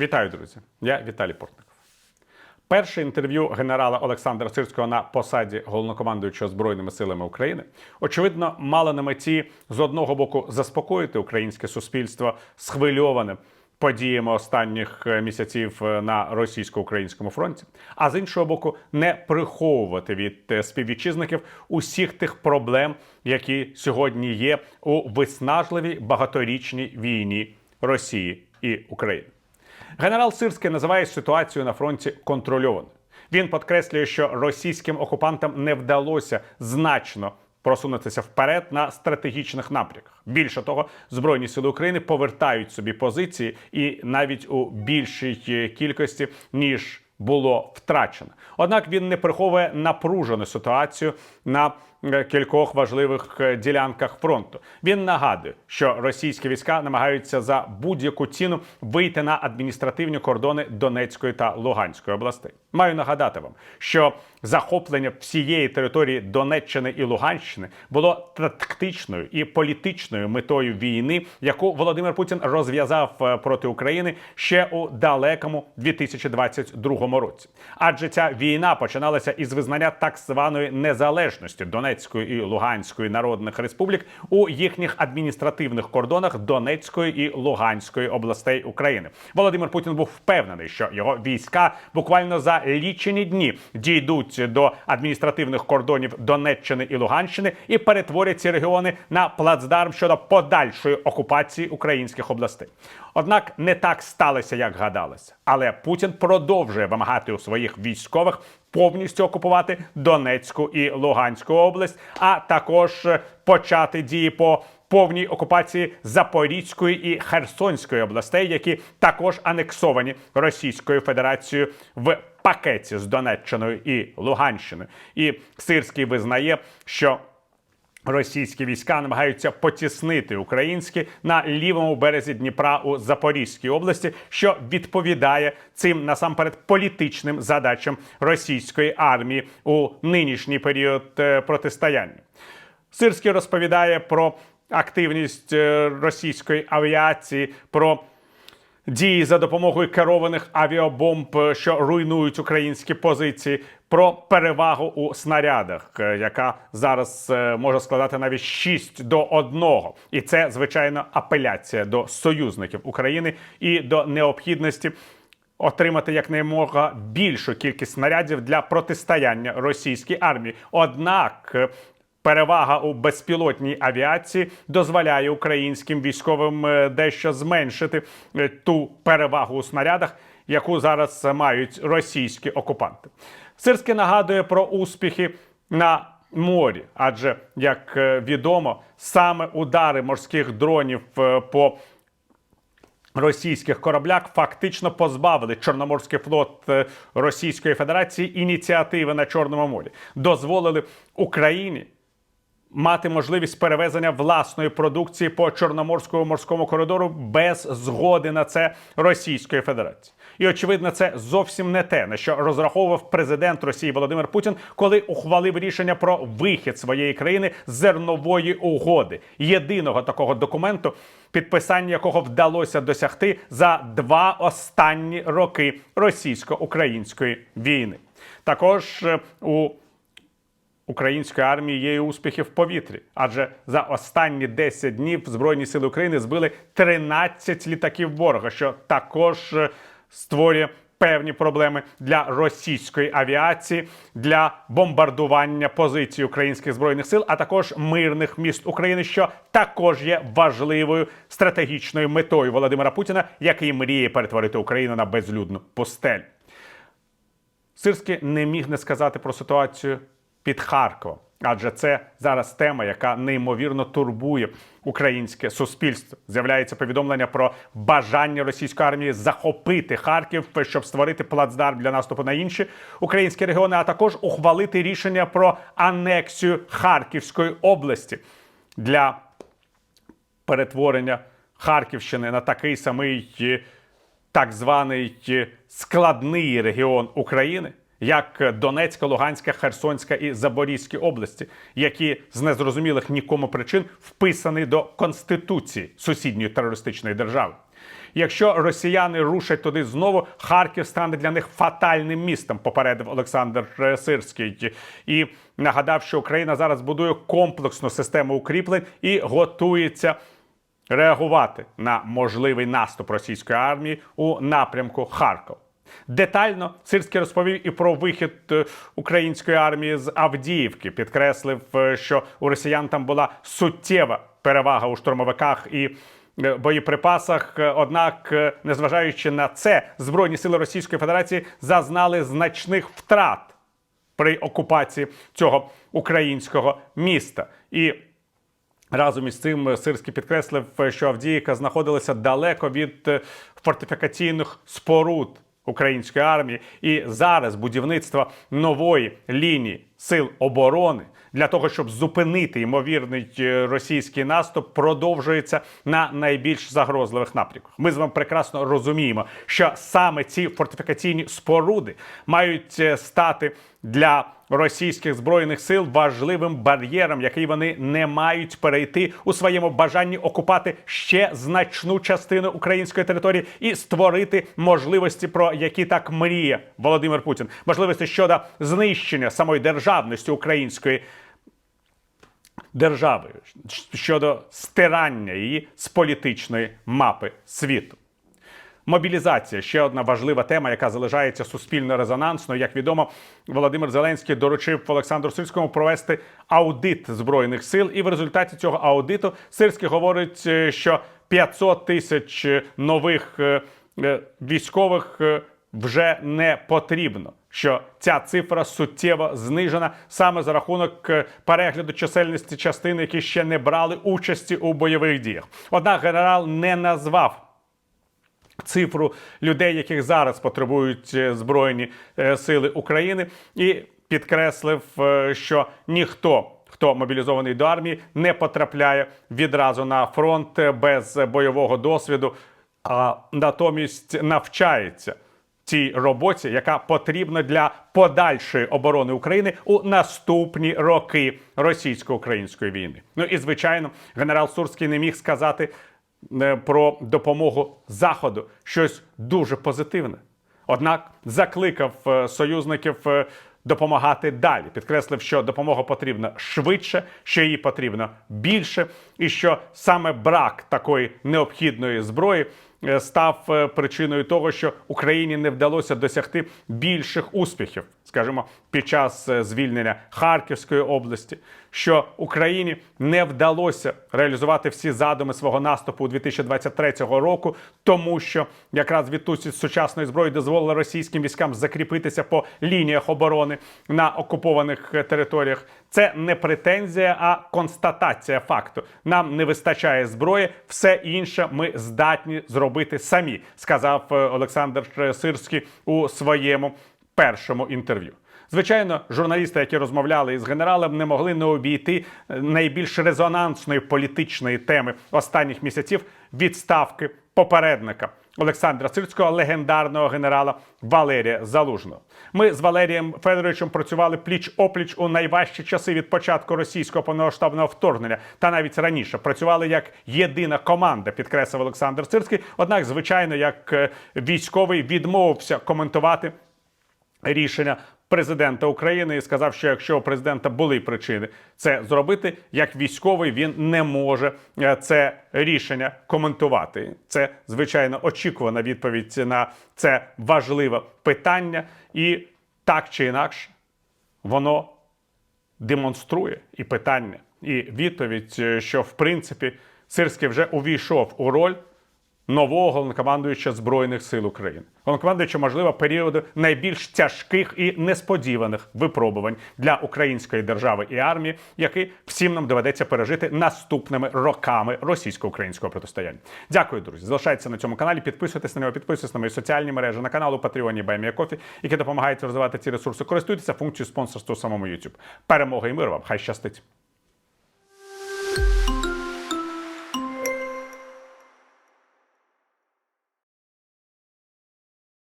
Вітаю, друзі! Я Віталій Портников. Перше інтерв'ю генерала Олександра Сирського на посаді головнокомандуючого збройними силами України очевидно мало на меті з одного боку заспокоїти українське суспільство схвильоване подіями останніх е, місяців е, на російсько-українському фронті, а з іншого боку, не приховувати від е, співвітчизників усіх тих проблем, які сьогодні є у виснажливій багаторічній війні Росії і України. Генерал Сирський називає ситуацію на фронті контрольованою. Він підкреслює, що російським окупантам не вдалося значно просунутися вперед на стратегічних напрямках. Більше того, збройні сили України повертають собі позиції і навіть у більшій кількості ніж було втрачено. Однак він не приховує напружену ситуацію на кількох важливих е, ділянках фронту. Він нагадує, що російські війська намагаються за будь-яку ціну вийти на адміністративні кордони Донецької та Луганської областей. Маю нагадати вам, що захоплення всієї території Донеччини і Луганщини було тактичною і політичною метою війни, яку Володимир Путін розв'язав е, проти України ще у далекому 2022 році. Адже ця війна починалася із визнання так званої незалежності Донецької і Луганської народних республік у їхніх адміністративних кордонах Донецької і Луганської областей України. Володимир Путін був впевнений, що його війська буквально за лічені дні дійдуть до адміністративних кордонів Донеччини і Луганщини і перетворять ці регіони на плацдарм щодо подальшої окупації українських областей. Однак не так сталося, як гадалося. Але Путін продовжує вимагати у своїх військових повністю окупувати Донецьку і Луганську область, а також е, почати дії по повній окупації Запорізької і Херсонської областей, які також анексовані Російською Федерацією в пакеті з Донеччиною і Луганщиною. І Сирський визнає, що Російські війська намагаються потіснити українські на лівому березі Дніпра у Запорізькій області, що відповідає цим насамперед політичним задачам російської армії у нинішній період е, протистояння. Сирський розповідає про активність е, російської авіації, про дії за допомогою керованих авіабомб, е, що руйнують українські позиції, про перевагу у снарядах, е, яка зараз е, може складати навіть 6 до 1. І це звичайно апеляція до союзників України і до необхідності. Отримати якнаймога більшу кількість снарядів для протистояння російській армії. Однак перевага у безпілотній авіації дозволяє українським військовим е, дещо зменшити е, ту перевагу у снарядах, яку зараз мають російські окупанти. Сирський нагадує про успіхи на морі, адже як е, відомо, саме удари морських дронів по російських кораблях фактично позбавили Чорноморський флот Російської Федерації ініціативи на Чорному морі, дозволили Україні. Мати можливість перевезення власної продукції по чорноморському морському коридору без згоди на це Російської Федерації, і очевидно, це зовсім не те, на що розраховував президент Росії Володимир Путін, коли ухвалив рішення про вихід своєї країни з зернової угоди, єдиного такого документу, підписання якого вдалося досягти за два останні роки російсько-української війни. Також е, у української армії є і успіхи в повітрі, адже за останні 10 днів Збройні сили України збили 13 літаків ворога, що також е, створює певні проблеми для російської авіації, для бомбардування позицій українських збройних сил, а також мирних міст України, що також є важливою стратегічною метою Володимира Путіна, який мріє перетворити Україну на безлюдну пустель. Сирський не міг не сказати про ситуацію під Харковом, адже це зараз тема, яка неймовірно турбує українське суспільство. З'являється повідомлення про бажання російської армії захопити Харків, щоб створити плацдарм для наступу на інші українські регіони, а також ухвалити рішення про анексію Харківської області для перетворення Харківщини на такий самий так званий складний регіон України, як Донецька, Луганська, Херсонська і Запорізькі області, які з незрозумілих нікому причин вписані до конституції сусідньої терористичної держави. Якщо росіяни рушать туди знову, Харків стане для них фатальним містом, попередив Олександр Сирський і нагадав, що Україна зараз будує комплексну систему укріплень і готується реагувати на можливий наступ російської армії у напрямку Харкова. Детально Сирський розповів і про вихід е, української армії з Авдіївки. Підкреслив, е, що у росіян там була суттєва перевага у штурмовиках і е, боєприпасах. Однак, незважаючи на це, збройні сили Російської Федерації зазнали значних втрат при окупації цього українського міста. І Разом із цим Сирський підкреслив, що Авдіївка знаходилася далеко від фортифікаційних споруд української армії, і зараз будівництво нової лінії сил оборони для того, щоб зупинити ймовірний е, російський наступ, продовжується на найбільш загрозливих напрямках. Ми з вами прекрасно розуміємо, що саме ці фортифікаційні споруди мають е, стати для російських збройних сил важливим бар'єром, який вони не мають перейти у своєму бажанні окупати ще значну частину української території і створити можливості, про які так мріє Володимир Путін, можливості щодо знищення самої державності української держави щодо стирання її з політичної мапи світу. Мобілізація ще одна важлива тема, яка залишається суспільно резонансною. Як відомо, Володимир Зеленський доручив Олександру Сирському провести аудит збройних сил, і в результаті цього аудиту Сирський говорить, е, що 500 тисяч нових е, е, військових вже не потрібно. Що ця цифра суттєво знижена саме за рахунок е, перегляду чисельності частин, які ще не брали участі у бойових діях. Однак генерал не назвав цифру людей, яких зараз потребують е, збройні е, сили України, і підкреслив, що ніхто. Хто мобілізований до армії, не потрапляє відразу на фронт без бойового досвіду, а натомість навчається тій роботі, яка потрібна для подальшої оборони України у наступні роки російсько-української війни. Ну і звичайно, генерал Сурський не міг сказати е, про допомогу Заходу щось дуже позитивне. Однак закликав е, союзників е, допомагати далі. Підкреслив, що допомога потрібна швидше, що її потрібно більше, і що саме брак такої необхідної зброї став е, причиною того, що Україні не вдалося досягти більших успіхів, скажімо, під час е, звільнення Харківської області, що Україні не вдалося реалізувати всі задуми свого наступу у 2023 року, тому що якраз відсутність сучасної зброї дозволила російським військам закріпитися по лініях оборони на окупованих е, територіях. Це не претензія, а констатація факту. Нам не вистачає зброї, все інше ми здатні зробити самі, сказав е, Олександр Сирський у своєму першому інтерв'ю. Звичайно, журналісти, які розмовляли із генералом, не могли не обійти е, найбільш резонансної політичної теми останніх місяців відставки попередника Олександра Сирського, легендарного генерала Валерія Залужного. Ми з Валерієм Федоровичем працювали пліч опліч у найважчі часи від початку російського повномасштабного вторгнення, та навіть раніше працювали як єдина команда, підкреслив Олександр Сирський. Однак, звичайно, як е, військовий відмовився коментувати рішення президента України і сказав, що якщо у президента були причини це зробити, як військовий він не може е, це рішення коментувати. Це звичайно очікувана відповідь на це важливе питання, і так чи інакше воно демонструє і питання, і відповідь, е, що в принципі Сирський вже увійшов у роль нового головнокомандуюча Збройних сил України. Головнокомандуюча, можливо, періоду найбільш тяжких і несподіваних випробувань для української держави і армії, які всім нам доведеться пережити наступними роками російсько-українського протистояння. Дякую, друзі. Залишайтеся на цьому каналі. Підписуйтесь на нього, підписуйтесь на мої соціальні мережі, на канал у Патреоні Кофі, які допомагають розвивати ці ресурси. Користуйтеся функцією спонсорства самому YouTube. Перемоги і миру вам! Хай щастить!